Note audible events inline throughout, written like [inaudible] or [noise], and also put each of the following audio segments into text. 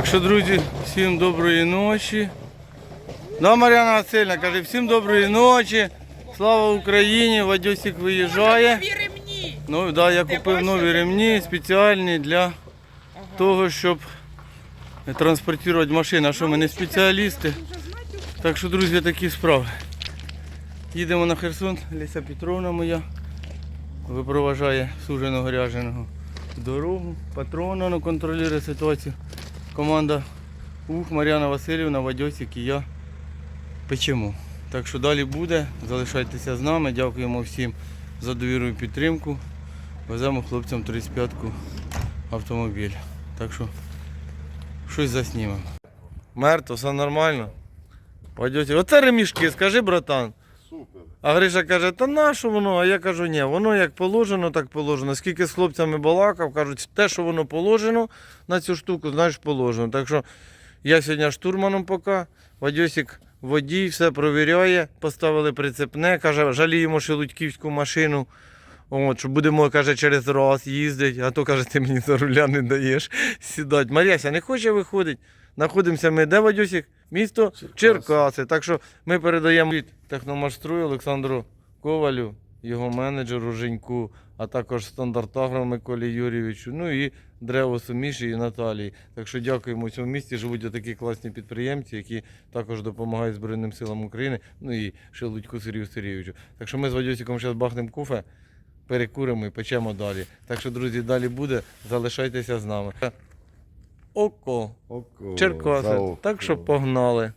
Так що, друзі, всім доброї ночі. Да, Мар'яна Васильівна каже, всім доброї ночі. Слава Україні! Вадюсик виїжджає. Нові ремні. Ну, да, я купив нові ремні спеціальні для того, щоб транспортувати машину. А що ми не спеціалісти? Так що, друзі, такі справи. Їдемо на Херсон, Ліся Петровна моя випроважає суженого ряженого дорогу. Патрона ну, контролює ситуацію. Команда Ух, Мар'яна Васильівна, Вадьосик і я печемо. Так що далі буде. Залишайтеся з нами. Дякуємо всім за довіру і підтримку. Веземо хлопцям 35-ку автомобіль. Так що щось заснімемо. Мертво, все нормально. Вадьосик, оце ремішки, скажи, братан. Супер. А Гриша каже, та на що воно? А я кажу, ні, воно як положено, так положено. Скільки з хлопцями балакав, кажуть, те, що воно положено на цю штуку, знаєш, положено. Так що я сьогодні штурманом поки, Вадьосик водій, все провіряє, поставили прицепне, каже, жаліємо шелудьківську машину. От, що будемо, каже, через раз їздити, а то каже, ти мені за руля не даєш сідати. Мар'яся не хоче виходити. Знаходимося ми, де Вадюсик? Місто Черкаси. Так що ми передаємо від техномашструю Олександру Ковалю, його менеджеру Женьку, а також стандартаграм Миколі Юрійовичу, ну і Древосу Міші і Наталії. Так що дякуємо цьому місті. Живуть такі класні підприємці, які також допомагають Збройним силам України, ну і Шелудьку Сергію Сергійовичу. Так що ми з Вадюсиком зараз бахнемо кофе, перекуримо і печемо далі. Так що, друзі, далі буде. Залишайтеся з нами. Око. Око. Черкаси. Так що погнали.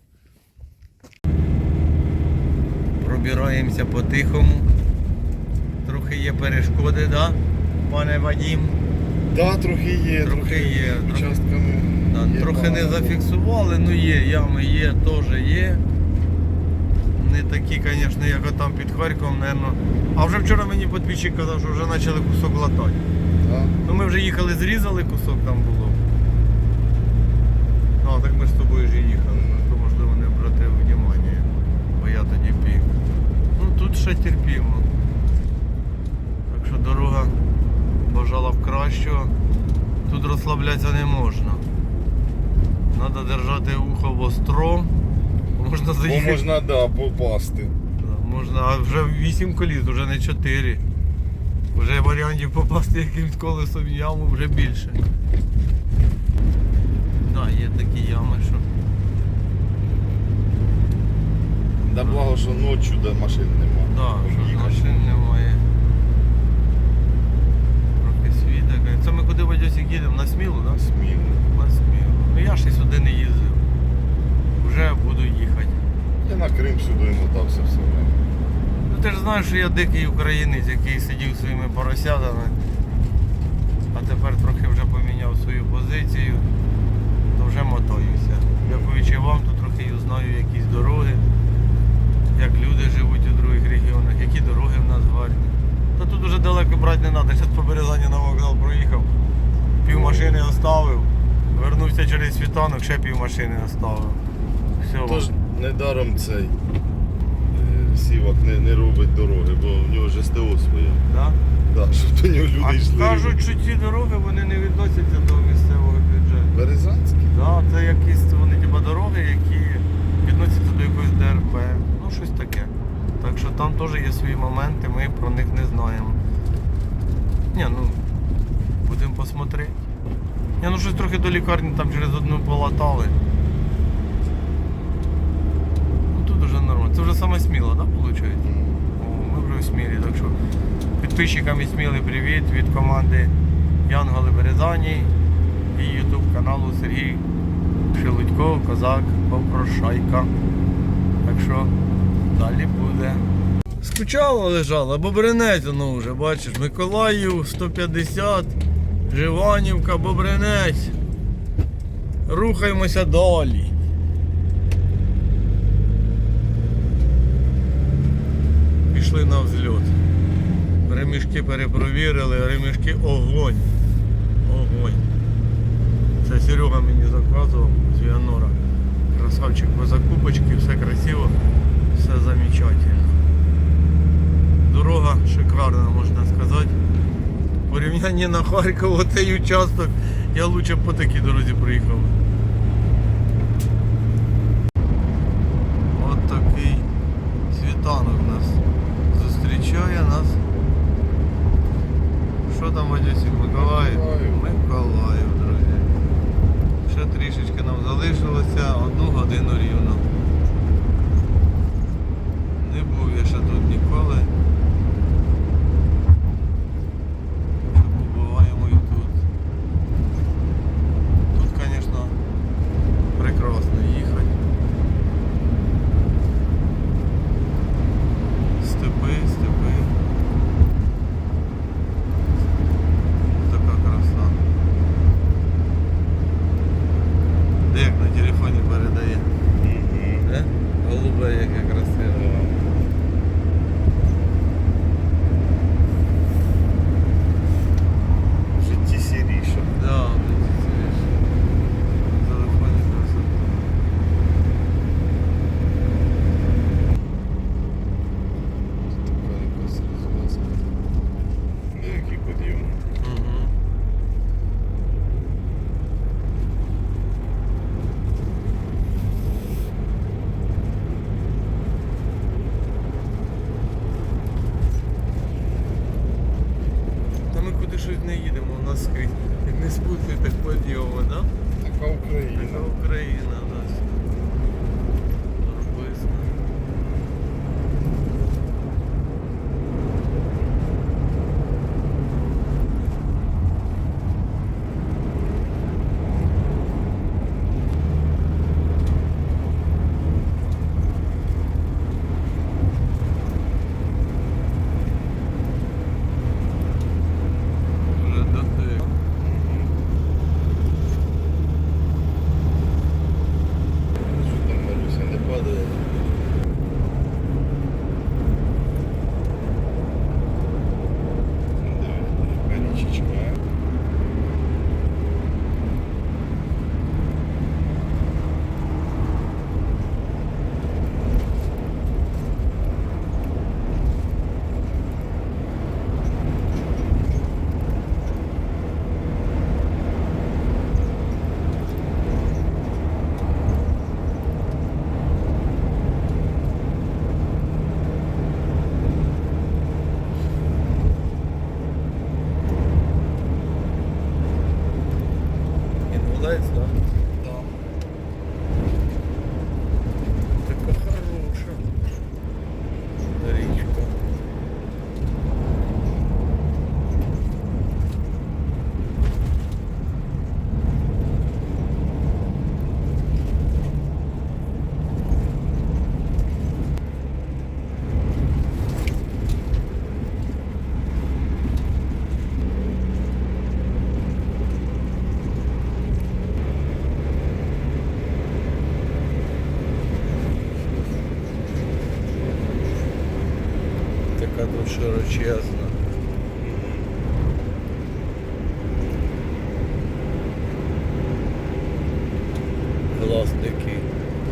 Пробираємося по-тихому. Трохи є перешкоди, да? пане Вадім? Да, трохи є. Трохи є, Участками. Да, є трохи не зафіксували, ну є, ями є, теж є. Не такі, звісно, як там під Харковом, мабуть. А вже вчора мені подписчик казав, що вже почали кусок латати. Да. Ну ми вже їхали, зрізали кусок там було. Ну, а так ми з тобою ж їхали, ну, то можливо не обратив внимання, бо я тоді пік. Ну тут ще терпімо. Так що дорога бажала б кращого. Тут розслаблятися не можна. Треба держати ухо востро. бо Можна Бо можна, да, попасти. Да, Можна, а вже 8 коліс, вже не 4. Вже варіантів попасти якимсь колесом в яму вже більше. Так, да, є такі ями, що. Да благо, що ночі де машин нема. Да, що машин немає. Трохи світок. Це ми куди Вадьосик їдемо? На смілу, так? Да? Сміло. На смілу. Ну я і сюди не їздив. Вже буду їхати. Я на Крим сюди мотався все время. Ну ти ж знаєш, що я дикий українець, який сидів своїми поросятами, а тепер трохи вже поміняв свою позицію, то вже мотаюся. Дякуючи вам, то трохи і знаю якісь дороги, як люди живуть у других регіонах, які дороги в нас гарні. Та тут вже далеко брати не треба. Зараз по Березані на вокзал проїхав, пів машини оставив, вернувся через світанок, ще пів машини оставив. Все, Тож недаром цей е, сівак не, не робить дороги, бо в нього ж СТО своє. да? Да, щоб до нього люди А йшли. кажуть, що ці дороги вони не відносяться до місцевого бюджету. Березанський? Да, це якісь вони типа дороги, які відносяться до якоїсь ДРП. Ну щось таке. Так що там теж є свої моменти, ми про них не знаємо. Ні, ну будемо посмотрети. Ні, ну щось трохи до лікарні там через одну полатали. Ну тут вже нормально. Це вже саме сміло, так, виходить? Ми вже в смілі, так що підписчикам і сміли привіт від команди Янголи Березані і ютуб каналу Сергій Шелудько, Козак, Попрошайка. Так що далі буде. Скучало лежало, Бобринець воно вже, бачиш, Миколаїв 150, Живанівка, Бобринець. Рухаємося далі. Пішли на взльот. Ремішки перепровірили, ремішки огонь. Огонь. Це Серега мені заказував з Віанора. Красавчик по закупочці, все красиво, все замечательно. Дорога шикарна, можна сказати. Порівняння на Харків, [laughs] цей участок, я лучше по такій дорозі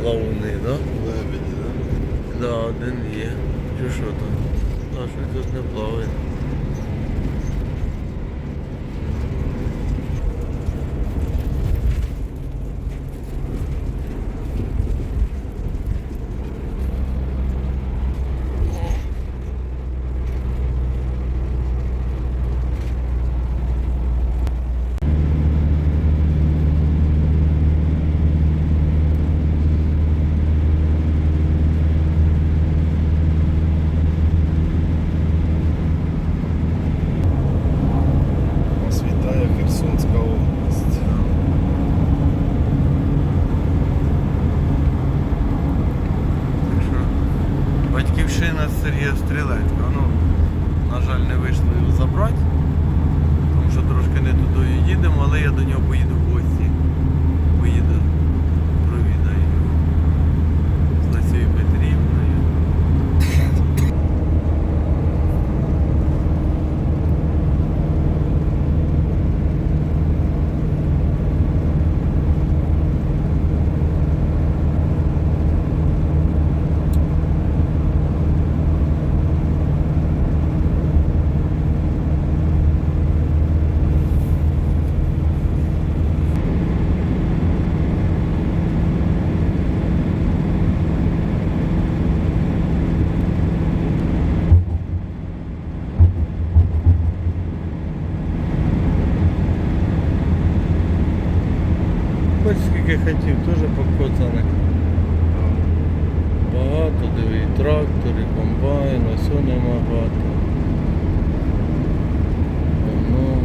лавуни, да? Да? Да, один є. Чи що? А що не плаває? Проїхав. хотів, теж покоцаних. Багато, диви, і трактор, і комбайн, ось нема багато. Ну,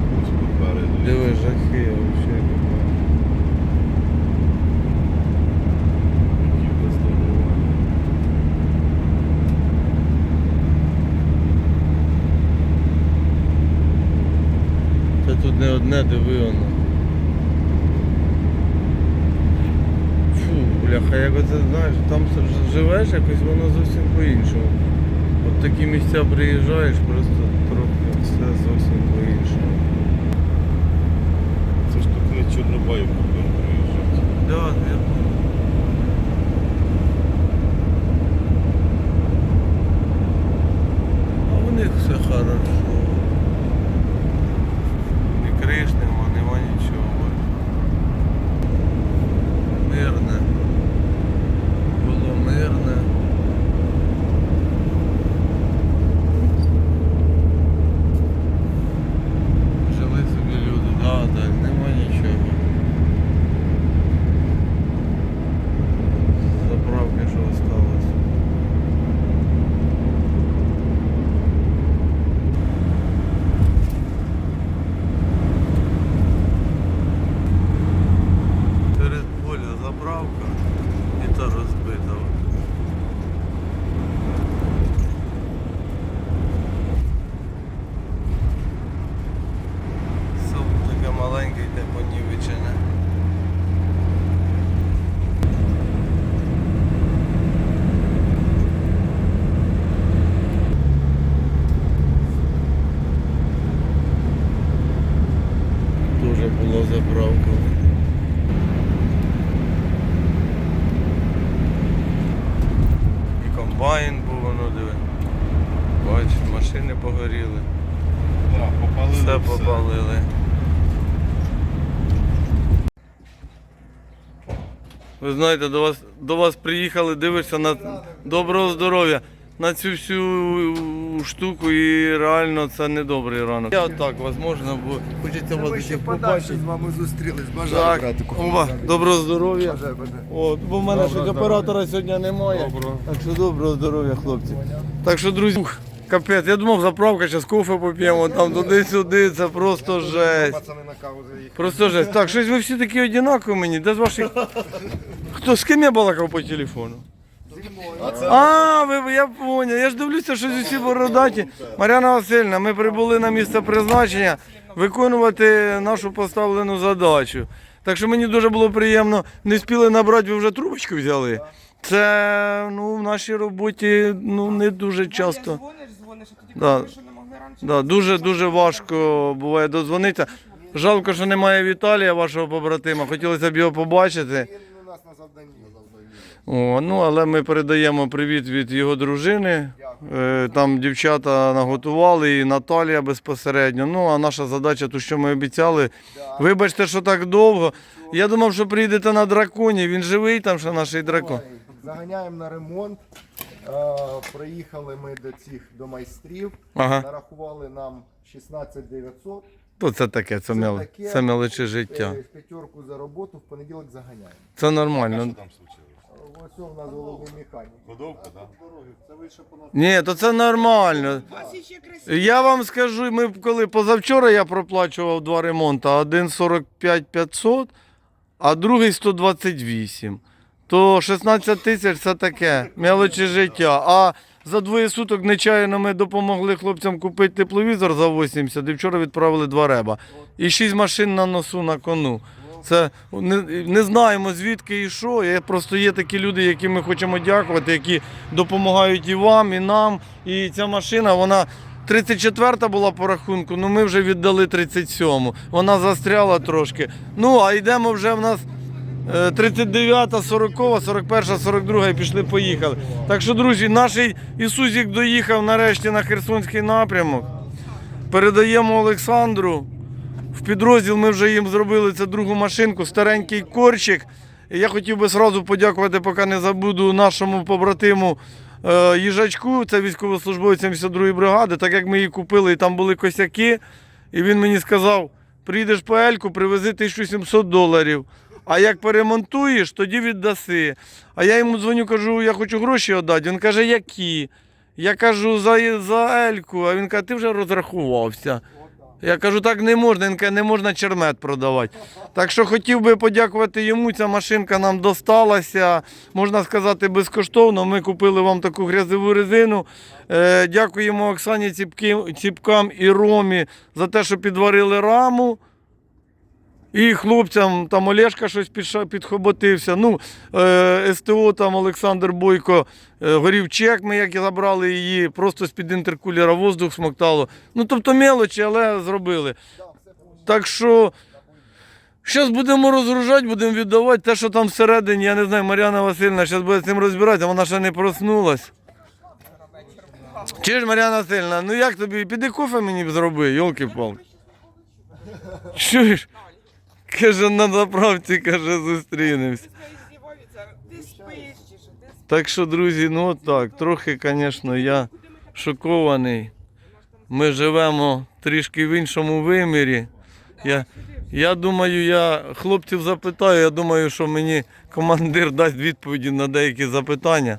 диви, жахи, взагалі. Та тут не одне, диви воно. Бляха, як оце знаєш, там живеш якось воно зовсім по-іншому. От такі місця приїжджаєш, просто трохи все зовсім по-іншому. Це ж тут не Чорнобаївку будемо приїжджати. Да, я А у них все хорошо. Ні криш нема, нема нічого. Мирне. Було мирне. Жили собі люди, да, так, нема нічого. Заправки, що осталось. Перед поля заправка і та розбита. Село таке маленьке йде понівечене. Дуже була заправка. І комбайн був, воно диви. Бачиш, машини погоріли. Да, попалили Все попалили. Ви знаєте, до вас, до вас приїхали, дивишся на доброго здоров'я. На цю всю штуку і реально це не добрий ранок. Я так, можна, бо хочеться вас всіх побачити. з вами зустрілись. Бажаю, братику. Оба, доброго здоров'я. Бажаю, бажаю. От, бо в мене ж оператора сьогодні немає. Так що доброго здоров'я, хлопці. Так що, друзі, капець, я думав, заправка, зараз кофе поп'ємо, там туди-сюди, це просто жесть. Пацани на каву заїхали. Просто жесть. Так, щось ви всі такі однакові мені. Де з ваших. Хто з ким я балакав по телефону? А, ви, я поняв. Я ж дивлюся, що усі бородаті. Мар'яна Васильівна, ми прибули на місце призначення виконувати нашу поставлену задачу. Так що мені дуже було приємно. Не спіли набрати, ви вже трубочку взяли. Це ну, в нашій роботі ну, не дуже часто. Дзвониш, дзвониш, а тоді Да. кажеш, що не могли раніше. Да, дуже дуже важко буває дозвонитися. Жалко, що немає Віталія, вашого побратима. Хотілося б його побачити. Він у нас на завданні. О, ну, але ми передаємо привіт від його дружини. Е, Там дівчата наготували і Наталія безпосередньо. Ну, а наша задача, то що ми обіцяли. Вибачте, що так довго. Я думав, що приїдете на драконі. Він живий там, що наш дракон. Заганяємо на ремонт. Е, Приїхали ми до цих до майстрів. Ага. Нарахували нам 16 900. То це таке, це, мел... таке. це мелочі життя. Е, П'ятерку за роботу, в понеділок заганяємо. Це нормально. Там случилось? Ось у нас головний механік. Вийшло по. Ні, то це нормально. Я вам скажу, ми коли позавчора я проплачував два ремонти, один 45 500, а другий 128. То 16 тисяч це таке, мелочі життя. А за двоє суток нечаянно ми допомогли хлопцям купити тепловізор за 80 і вчора відправили два реба. І шість машин на носу на кону. Це не, не знаємо звідки і що. Є, просто є такі люди, яким ми хочемо дякувати, які допомагають і вам, і нам. І ця машина, вона 34-та була по рахунку, ну ми вже віддали 37-му. Вона застряла трошки. Ну, а йдемо вже в нас е, 39-та, 40-та, 41-та, 42-та і пішли, поїхали. Так що, друзі, наш Ісузік доїхав нарешті на Херсонський напрямок. Передаємо Олександру. В підрозділ ми вже їм зробили цю другу машинку, старенький корчик. Я хотів би сразу подякувати, поки не забуду нашому побратиму е, їжачку, це військовослужбовець 72-ї бригади, так як ми її купили, і там були косяки. І він мені сказав: прийдеш по Ельку, привези 1700 доларів. А як перемонтуєш, тоді віддаси. А я йому дзвоню, кажу, я хочу гроші віддати. Він каже, які? Я кажу, за, за Ельку, а він каже, ти вже розрахувався. Я кажу, так не можна, він каже, не можна чермет продавати. Так що хотів би подякувати йому. Ця машинка нам досталася, можна сказати, безкоштовно. Ми купили вам таку грязову резину. Е, дякуємо Оксані Ціпкам і Ромі за те, що підварили раму. І хлопцям там Олешка щось підхоботився. Ну, е, СТО там Олександр Бойко е, горів чек, ми як і забрали її, просто з-під інтеркулера воздух смоктало. Ну, тобто мелочі, але зробили. Так що зараз будемо розгружати, будемо віддавати те, що там всередині, я не знаю, Мар'яна Васильівна зараз буде з цим розбиратися, вона ще не проснулась. Чи ж Мар'яна Васильівна, ну як тобі? Піди кофе мені зроби, йолки-палки. Чуєш? Каже, на заправці, каже, зустрінемось. Ти спиш Так що, друзі, ну от так, трохи, звісно, я шокований. Ми живемо трішки в іншому вимірі. Я, я думаю, я хлопців запитаю, я думаю, що мені командир дасть відповіді на деякі запитання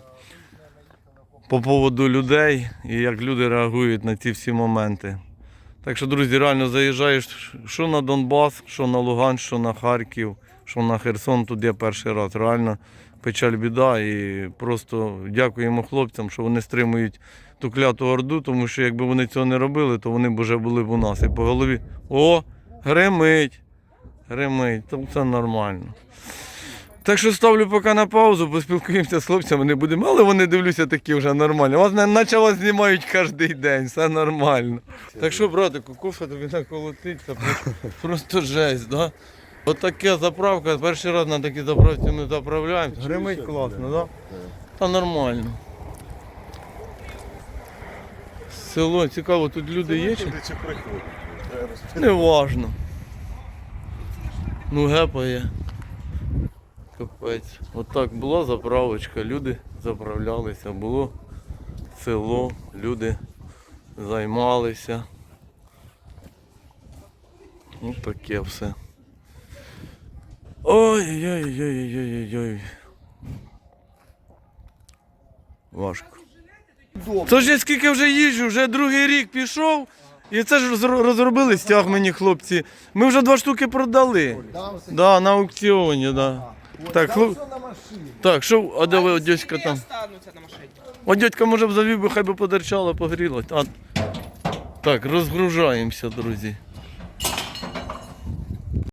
по поводу людей і як люди реагують на ці всі моменти. Так що, друзі, реально заїжджаєш що на Донбас, що на Луганськ, що на Харків, що на Херсон, тут я перший раз. Реально печаль біда. І просто дякуємо хлопцям, що вони стримують ту кляту орду, тому що якби вони цього не робили, то вони б вже були б у нас. І по голові о, гримить, гримить, то це нормально. Так що ставлю поки на паузу, поспілкуємося з хлопцями, не будемо, але вони дивлюся такі вже нормально. Вас наче вас знімають кожен день, все нормально. Так що, братику, кофе тобі наколотить, це [laughs] просто- жесть, да? От заправка, перший раз на такій заправці ми заправляємося. Гримить класно, да? Та нормально. Село, цікаво, тут люди є чи? Не важно. Ну гепає. Капець. Отак була заправочка, люди заправлялися, було село, люди займалися. Ну таке все. Ой-ой-ой-ой-ой-ой. Важко. Тож я скільки вже їжджу, вже другий рік пішов. І це ж розробили стяг мені хлопці. Ми вже два штуки продали. Да, на аукціоні, да. Так, Там хлоп... все на машині. так, що, а де ви, дядька там? остануться на машині. О, дядька, може б завів би, хай би подерчала, погрілась. А... Так, розгружаємося, друзі.